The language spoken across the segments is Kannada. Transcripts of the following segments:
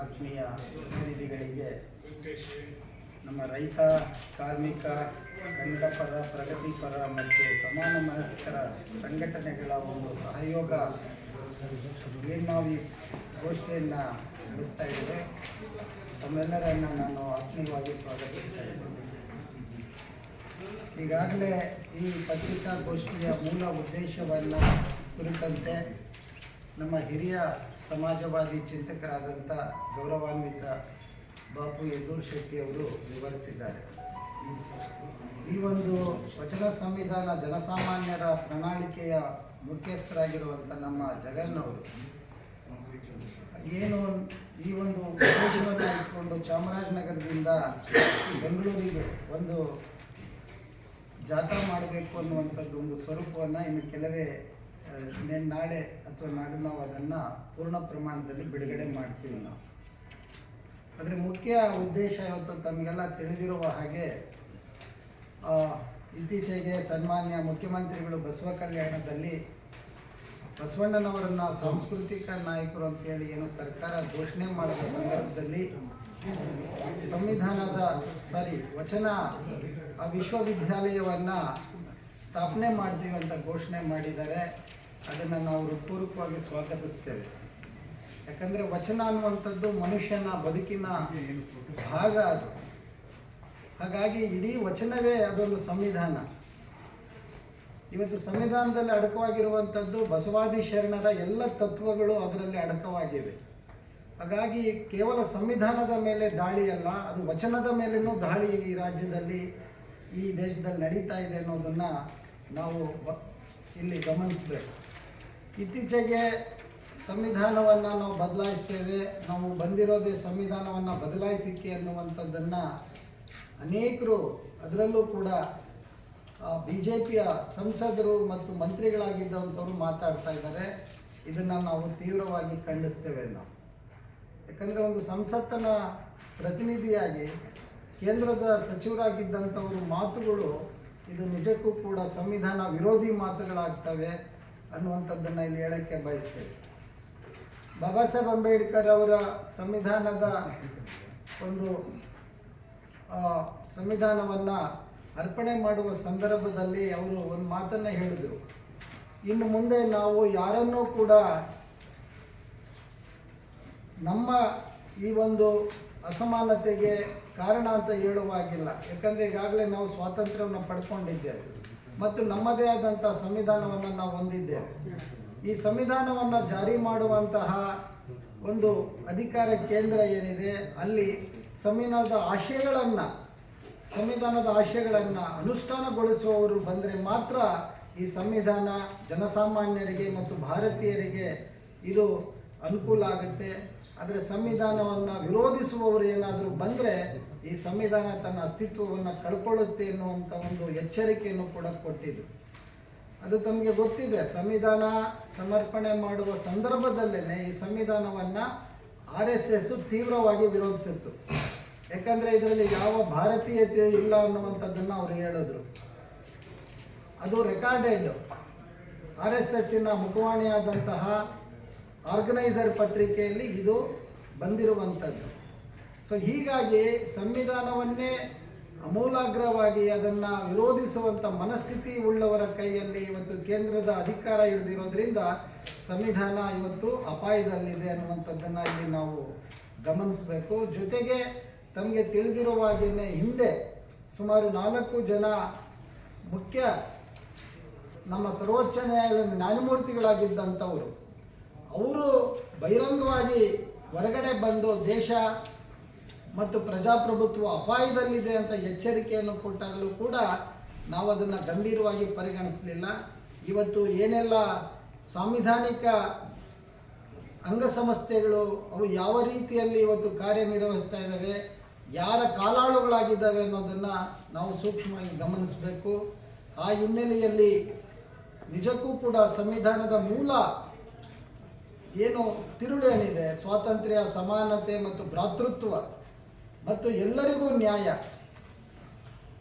ಆತ್ಮೀಯ ಪ್ರತಿನಿಧಿಗಳಿಗೆ ನಮ್ಮ ರೈತ, ಕಾರ್ಮಿಕ ಕನ್ನಡ ಪರ ಪ್ರಗತಿಪರ ಮತ್ತು ಸಮಾನ ಮನಸ್ಕರ ಸಂಘಟನೆಗಳ ಒಂದು ಸಹಯೋಗ ಈ ಗೋಷ್ಠಿಯನ್ನು ನಡೆಸ್ತಾ ಇದ್ದೇವೆ, ತಮ್ಮೆಲ್ಲರನ್ನು ನಾನು ಆತ್ಮೀಯವಾಗಿ ಸ್ವಾಗತಿಸ್ತಾ ಇದ್ದೇನೆ. ಈಗಾಗಲೇ ಈ ಪತ್ರಿಕಾಗೋಷ್ಠಿಯ ಮೂಲ ಉದ್ದೇಶವನ್ನು ಕುರಿತಂತೆ ನಮ್ಮ ಹಿರಿಯ ಸಮಾಜವಾದಿ ಚಿಂತಕರಾದಂಥ ಗೌರವಾನ್ವಿತ ಬಾಪು ಯದೂರ್ ಶೆಟ್ಟಿ ಅವರು ವಿವರಿಸಿದ್ದಾರೆ. ಈ ಒಂದು ವಚನ ಸಂವಿಧಾನ ಜನಸಾಮಾನ್ಯರ ಪ್ರಣಾಳಿಕೆಯ ಮುಖ್ಯಸ್ಥರಾಗಿರುವಂಥ ನಮ್ಮ ಜಗನ್ನವರು ಏನು ಈ ಒಂದು ಉದ್ದೇಶವನ್ನು ಇಟ್ಕೊಂಡು ಚಾಮರಾಜನಗರದಿಂದ ಬೆಂಗಳೂರಿಗೆ ಒಂದು ಜಾಥಾ ಮಾಡಬೇಕು ಅನ್ನುವಂಥದ್ದು ಒಂದು ಸ್ವರೂಪವನ್ನು ಇನ್ನು ಕೆಲವೇ ಇನ್ನೇನು ನಾಳೆ ಅಥವಾ ನಾಡಿನ ನಾವು ಅದನ್ನು ಪೂರ್ಣ ಪ್ರಮಾಣದಲ್ಲಿ ಬಿಡುಗಡೆ ಮಾಡ್ತೀವಿ ನಾವು. ಅದರ ಮುಖ್ಯ ಉದ್ದೇಶ ಇವತ್ತು ತಮಗೆಲ್ಲ ತಿಳಿದಿರುವ ಹಾಗೆ ಇತ್ತೀಚೆಗೆ ಸನ್ಮಾನ್ಯ ಮುಖ್ಯಮಂತ್ರಿಗಳು ಬಸವ ಕಲ್ಯಾಣದಲ್ಲಿ ಬಸವಣ್ಣನವರನ್ನು ಸಾಂಸ್ಕೃತಿಕ ನಾಯಕರು ಅಂತೇಳಿ ಏನು ಸರ್ಕಾರ ಘೋಷಣೆ ಮಾಡಿದ ಸಂದರ್ಭದಲ್ಲಿ ಸಂವಿಧಾನದ, ಸಾರಿ, ವಚನ ವಿಶ್ವವಿದ್ಯಾಲಯವನ್ನು ಸ್ಥಾಪನೆ ಮಾಡ್ತೀವಿ ಅಂತ ಘೋಷಣೆ ಮಾಡಿದ್ದಾರೆ. ಅದನ್ನು ನಾವು ಹೃತ್ಪೂರ್ವಕವಾಗಿ ಸ್ವಾಗತಿಸ್ತೇವೆ. ಯಾಕಂದರೆ ವಚನ ಅನ್ನುವಂಥದ್ದು ಮನುಷ್ಯನ ಬದುಕಿನ ಭಾಗ ಅದು. ಹಾಗಾಗಿ ಇಡೀ ವಚನವೇ ಅದೊಂದು ಸಂವಿಧಾನ. ಇವತ್ತು ಸಂವಿಧಾನದಲ್ಲಿ ಅಡಕವಾಗಿರುವಂಥದ್ದು ಬಸವಾದಿ ಶರಣರ ಎಲ್ಲ ತತ್ವಗಳು ಅದರಲ್ಲಿ ಅಡಕವಾಗಿವೆ. ಹಾಗಾಗಿ ಕೇವಲ ಸಂವಿಧಾನದ ಮೇಲೆ ದಾಳಿ ಅಲ್ಲ, ಅದು ವಚನದ ಮೇಲೇನೂ ದಾಳಿ ಈ ರಾಜ್ಯದಲ್ಲಿ, ಈ ದೇಶದಲ್ಲಿ ನಡೀತಾ ಇದೆ ಅನ್ನೋದನ್ನು ನಾವು ಇಲ್ಲಿ ಗಮನಿಸಬೇಕು. ಇತ್ತೀಚೆಗೆ ಸಂವಿಧಾನವನ್ನು ನಾವು ಬದಲಾಯಿಸ್ತೇವೆ, ನಾವು ಬಂದಿರೋದೇ ಸಂವಿಧಾನವನ್ನು ಬದಲಾಯಿಸಿಕ್ಕೆ ಅನ್ನುವಂಥದ್ದನ್ನು ಅನೇಕರು ಅದರಲ್ಲೂ ಕೂಡ ಬಿ ಜೆ ಪಿಯ ಸಂಸದರು ಮತ್ತು ಮಂತ್ರಿಗಳಾಗಿದ್ದಂಥವರು ಮಾತಾಡ್ತಾ ಇದ್ದಾರೆ. ಇದನ್ನು ನಾವು ತೀವ್ರವಾಗಿ ಖಂಡಿಸ್ತೇವೆ ನಾವು. ಯಾಕಂದರೆ ಒಂದು ಸಂಸತ್ತಿನ ಪ್ರತಿನಿಧಿಯಾಗಿ ಕೇಂದ್ರದ ಸಚಿವರಾಗಿದ್ದಂಥವ್ರ ಮಾತುಗಳು, ಇದು ನಿಜಕ್ಕೂ ಕೂಡ ಸಂವಿಧಾನ ವಿರೋಧಿ ಮಾತುಗಳಾಗ್ತವೆ. ಅನ್ನುವಂಥದ್ದನ್ನು ಇಲ್ಲಿ ಹೇಳಕ್ಕೆ ಬಯಸ್ತೇವೆ ಬಾಬಾ ಸಾಹೇಬ್ ಅಂಬೇಡ್ಕರ್ ಅವರ ಸಂವಿಧಾನದ ಒಂದು ಸಂವಿಧಾನವನ್ನು ಅರ್ಪಣೆ ಮಾಡುವ ಸಂದರ್ಭದಲ್ಲಿ ಅವರು ಒಂದು ಮಾತನ್ನು ಹೇಳಿದರು. ಇನ್ನು ಮುಂದೆ ನಾವು ಯಾರನ್ನೂ ಕೂಡ ನಮ್ಮ ಈ ಒಂದು ಅಸಮಾನತೆಗೆ ಕಾರಣ ಅಂತ ಹೇಳುವಾಗಿಲ್ಲ ಯಾಕಂದರೆ ಈಗಾಗಲೇ ನಾವು ಸ್ವಾತಂತ್ರ್ಯವನ್ನು ಪಡ್ಕೊಂಡಿದ್ದೇವೆ. ಮತ್ತು ನಮ್ಮದೇ ಆದಂಥ ಸಂವಿಧಾನವನ್ನು ನಾವು ಹೊಂದಿದ್ದೇವೆ. ಈ ಸಂವಿಧಾನವನ್ನು ಜಾರಿ ಮಾಡುವಂತಹ ಒಂದು ಅಧಿಕಾರ ಕೇಂದ್ರ ಏನಿದೆ, ಅಲ್ಲಿ ಸಂವಿಧಾನದ ಆಶಯಗಳನ್ನು ಸಂವಿಧಾನದ ಆಶಯಗಳನ್ನು ಅನುಷ್ಠಾನಗೊಳಿಸುವವರು ಬಂದರೆ ಮಾತ್ರ ಈ ಸಂವಿಧಾನ ಜನಸಾಮಾನ್ಯರಿಗೆ ಮತ್ತು ಭಾರತೀಯರಿಗೆ ಇದು ಅನುಕೂಲ ಆಗುತ್ತೆ. ಆದರೆ ಸಂವಿಧಾನವನ್ನು ವಿರೋಧಿಸುವವರು ಏನಾದರೂ ಬಂದರೆ ಈ ಸಂವಿಧಾನ ತನ್ನ ಅಸ್ತಿತ್ವವನ್ನು ಕಳ್ಕೊಳ್ಳುತ್ತೆ ಎನ್ನುವಂಥ ಒಂದು ಎಚ್ಚರಿಕೆಯನ್ನು ಕೂಡ ಕೊಟ್ಟಿದ್ದು. ಅದು ತಮಗೆ ಗೊತ್ತಿದೆ, ಸಂವಿಧಾನ ಸಮರ್ಪಣೆ ಮಾಡುವ ಸಂದರ್ಭದಲ್ಲೇ ಈ ಸಂವಿಧಾನವನ್ನು ಆರ್ ಎಸ್ ಎಸ್ ತೀವ್ರವಾಗಿ ವಿರೋಧಿಸಿತ್ತು. ಯಾಕಂದರೆ ಇದರಲ್ಲಿ ಯಾವ ಭಾರತೀಯತೆ ಇಲ್ಲ ಅನ್ನುವಂಥದ್ದನ್ನು ಅವರು ಹೇಳಿದ್ರು. ಅದು ರೆಕಾರ್ಡೆಡ್ ಆರ್ ಎಸ್ ಎಸ್ಸಿನ ಮುಖವಾಣಿಯಾದಂತಹ ಆರ್ಗನೈಸರ್ ಪತ್ರಿಕೆಯಲ್ಲಿ ಇದು ಬಂದಿರುವಂಥದ್ದು. ಸೊ ಹೀಗಾಗಿ ಸಂವಿಧಾನವನ್ನೇ ಅಮೂಲಾಗ್ರವಾಗಿ ಅದನ್ನು ವಿರೋಧಿಸುವಂಥ ಮನಸ್ಥಿತಿ ಉಳ್ಳವರ ಕೈಯಲ್ಲಿ ಇವತ್ತು ಕೇಂದ್ರದ ಅಧಿಕಾರ ಹಿಡಿದಿರೋದ್ರಿಂದ ಸಂವಿಧಾನ ಇವತ್ತು ಅಪಾಯದಲ್ಲಿದೆ ಅನ್ನುವಂಥದ್ದನ್ನು ಇಲ್ಲಿ ನಾವು ಗಮನಿಸಬೇಕು. ಜೊತೆಗೆ ತಮಗೆ ತಿಳಿದಿರುವ ಹಾಗೆಯೇ ಹಿಂದೆ ಸುಮಾರು ನಾಲ್ಕು ಜನ ಮುಖ್ಯ ನಮ್ಮ ಸರ್ವೋಚ್ಚ ನ್ಯಾಯಾಲಯದ ನ್ಯಾಯಮೂರ್ತಿಗಳಾಗಿದ್ದಂಥವರು ಅವರು ಬಹಿರಂಗವಾಗಿ ಹೊರಗಡೆ ಬಂದು ದೇಶ ಮತ್ತು ಪ್ರಜಾಪ್ರಭುತ್ವ ಅಪಾಯದಲ್ಲಿದೆ ಅಂತ ಎಚ್ಚರಿಕೆಯನ್ನು ಕೊಟ್ಟಾಗಲೂ ಕೂಡ ನಾವು ಅದನ್ನು ಗಂಭೀರವಾಗಿ ಪರಿಗಣಿಸಲಿಲ್ಲ. ಇವತ್ತು ಏನೆಲ್ಲ ಸಾಂವಿಧಾನಿಕ ಅಂಗಸಂಸ್ಥೆಗಳು ಅವು ಯಾವ ರೀತಿಯಲ್ಲಿ ಇವತ್ತು ಕಾರ್ಯನಿರ್ವಹಿಸ್ತಾ ಇದ್ದಾವೆ, ಯಾರ ಕಾಲಾಳುಗಳಾಗಿದ್ದಾವೆ ಅನ್ನೋದನ್ನು ನಾವು ಸೂಕ್ಷ್ಮವಾಗಿ ಗಮನಿಸಬೇಕು. ಆ ಹಿನ್ನೆಲೆಯಲ್ಲಿ ನಿಜಕ್ಕೂ ಕೂಡ ಸಂವಿಧಾನದ ಮೂಲ ಏನು ತಿರುಳು ಏನಿದೆ? ಸ್ವಾತಂತ್ರ್ಯ, ಸಮಾನತೆ ಮತ್ತು ಭ್ರಾತೃತ್ವ ಮತ್ತು ಎಲ್ಲರಿಗೂ ನ್ಯಾಯ.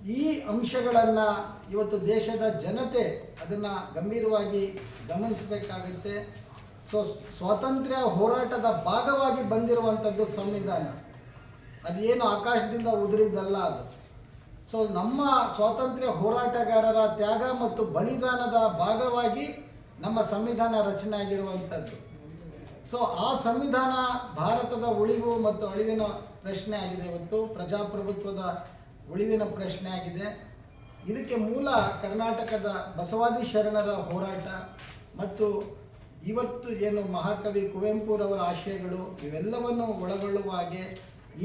ಈ ಅಂಶಗಳನ್ನು ಇವತ್ತು ದೇಶದ ಜನತೆ ಅದನ್ನು ಗಂಭೀರವಾಗಿ ಗಮನಿಸಬೇಕಾಗುತ್ತೆ. ಸೊ, ಸ್ವಾತಂತ್ರ್ಯ ಹೋರಾಟದ ಭಾಗವಾಗಿ ಬಂದಿರುವಂಥದ್ದು ಸಂವಿಧಾನ. ಅದೇನು ಆಕಾಶದಿಂದ ಉದುರಿದ್ದಲ್ಲ ಅದು. ಸೊ, ನಮ್ಮ ಸ್ವಾತಂತ್ರ್ಯ ಹೋರಾಟಗಾರರ ತ್ಯಾಗ ಮತ್ತು ಬಲಿದಾನದ ಭಾಗವಾಗಿ ನಮ್ಮ ಸಂವಿಧಾನ ರಚನೆ ಆಗಿರುವಂಥದ್ದು ಸೊ ಆ ಸಂವಿಧಾನ ಭಾರತದ ಉಳಿವು ಮತ್ತು ಅಳಿವಿನ ಪ್ರಶ್ನೆ ಆಗಿದೆ ಇವತ್ತು. ಪ್ರಜಾಪ್ರಭುತ್ವದ ಉಳಿವಿನ ಪ್ರಶ್ನೆ ಆಗಿದೆ. ಇದಕ್ಕೆ ಮೂಲ ಕರ್ನಾಟಕದ ಬಸವಾದಿ ಶರಣರ ಹೋರಾಟ ಮತ್ತು ಇವತ್ತು ಏನು ಮಹಾಕವಿ ಕುವೆಂಪುರವರ ಆಶಯಗಳು ಇವೆಲ್ಲವನ್ನು ಒಳಗೊಳ್ಳುವ ಹಾಗೆ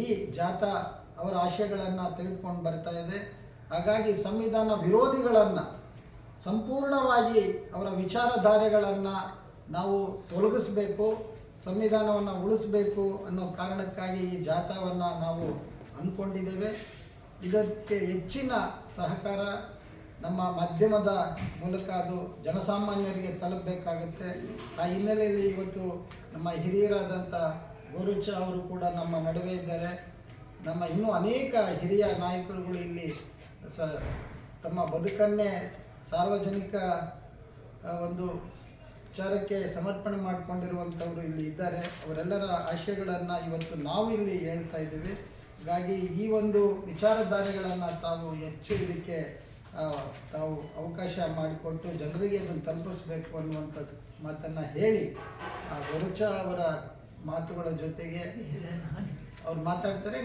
ಈ ಜಾಥಾ ಅವರ ಆಶಯಗಳನ್ನು ತೆಗೆದುಕೊಂಡು ಬರ್ತಾ ಇದೆ. ಹಾಗಾಗಿ ಸಂವಿಧಾನ ವಿರೋಧಿಗಳನ್ನು ಸಂಪೂರ್ಣವಾಗಿ ಅವರ ವಿಚಾರಧಾರೆಗಳನ್ನು ನಾವು ತೊಲಗಿಸ್ಬೇಕು. ಸಂವಿಧಾನವನ್ನು ಉಳಿಸಬೇಕು ಅನ್ನೋ ಕಾರಣಕ್ಕಾಗಿ ಈ ಜಾಥಾವನ್ನು ನಾವು ಅಂದ್ಕೊಂಡಿದ್ದೇವೆ ಇದಕ್ಕೆ ಹೆಚ್ಚಿನ ಸಹಕಾರ ನಮ್ಮ ಮಾಧ್ಯಮದ ಮೂಲಕ ಅದು ಜನಸಾಮಾನ್ಯರಿಗೆ ತಲುಪಬೇಕಾಗುತ್ತೆ. ಆ ಹಿನ್ನೆಲೆಯಲ್ಲಿ ಇವತ್ತು ನಮ್ಮ ಹಿರಿಯರಾದಂಥ ಗೋರುಚ ಅವರು ಕೂಡ ನಮ್ಮ ನಡುವೆ ಇದ್ದಾರೆ. ನಮ್ಮ ಇನ್ನೂ ಅನೇಕ ಹಿರಿಯ ನಾಯಕರುಗಳು ಇಲ್ಲಿ ಸ ತಮ್ಮ ಬದುಕನ್ನೇ ಸಾರ್ವಜನಿಕ ಒಂದು ವಿಚಾರಕ್ಕೆ ಸಮರ್ಪಣೆ ಮಾಡಿಕೊಂಡಿರುವಂಥವರು ಇಲ್ಲಿ ಇದ್ದಾರೆ. ಅವರೆಲ್ಲರ ಆಶಯಗಳನ್ನು ಇವತ್ತು ನಾವು ಇಲ್ಲಿ ಹೇಳ್ತಾ ಇದ್ದೀವಿ. ಹಾಗಾಗಿ ಈ ಒಂದು ವಿಚಾರಧಾರೆಗಳನ್ನು ತಾವು ಹೆಚ್ಚು ಇದಕ್ಕೆ ತಾವು ಅವಕಾಶ ಮಾಡಿಕೊಟ್ಟು ಜನರಿಗೆ ಅದನ್ನು ತಲುಪಿಸ್ಬೇಕು ಅನ್ನುವಂಥ ಮಾತನ್ನು ಹೇಳಿ ಆ ಗೊರುಚ ಅವರ ಮಾತುಗಳ ಜೊತೆಗೆ ಅವ್ರು ಮಾತಾಡ್ತಾರೆ.